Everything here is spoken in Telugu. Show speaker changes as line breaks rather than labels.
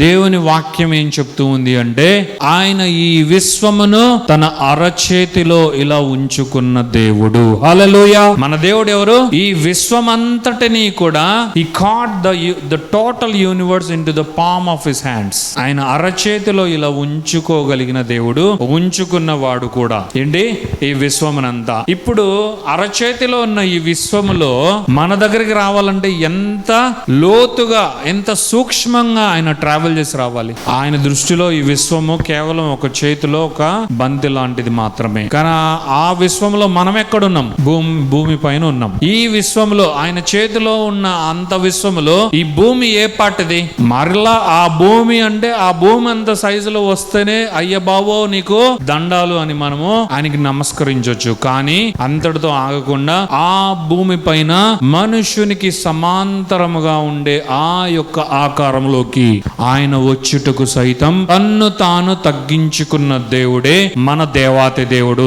దేవుని వాక్యం ఏం చెప్తూ ఉంది అంటే ఆయన ఈ విశ్వమును తన అరచేతిలో ఇలా ఉంచుకున్న దేవుడు. హలలోయ మన దేవుడు ఎవరు? ఈ విశ్వమంతటిని కూడా ఈ caught the the total universe into the palm of his hands ఆయన అరచేతిలో ఇలా ఉంచుకోగలిగిన దేవుడు ఉంచుకున్న వాడు కూడా. ఏంటి? ఈ విశ్వమునంతా. ఇప్పుడు అరచేతిలో ఉన్న ఈ విశ్వములో మన దగ్గరికి రావాలంటే ఎంత లోతుగా ఎంత సూక్ష్మంగా ఆయన ట్రావెల్ చేసి రావాలి. ఆయన దృష్టిలో ఈ విశ్వము కేవలం ఒక చేతిలో ఒక బంతి లాంటిది మాత్రమే. కానీ ఆ- విశ్వంలో మనం ఎక్కడున్నాం? భూమి భూమి పైన ఉన్నాం. ఈ విశ్వంలో ఆయన చేతిలో ఉన్న అంత విశ్వములో ఈ భూమి ఏ పాటిది? మరలా ఆ భూమి అంటే ఆ భూమి అంత సైజులో వస్తేనే అయ్య బావో నీకు దండాలు అని మనము ఆయనకి నమస్కరించవచ్చు కానీ అంతటితో ఆగకుండా ఆ భూమి పైన మనుషునికి సమాంతరముగా ఉండే ఆ యొక్క ఆకారంలోకి ఆయన వచ్చుటకు సైతం తన్ను తాను తగ్గించుకున్న దేవుడే మన దేవాతి దేవుడు.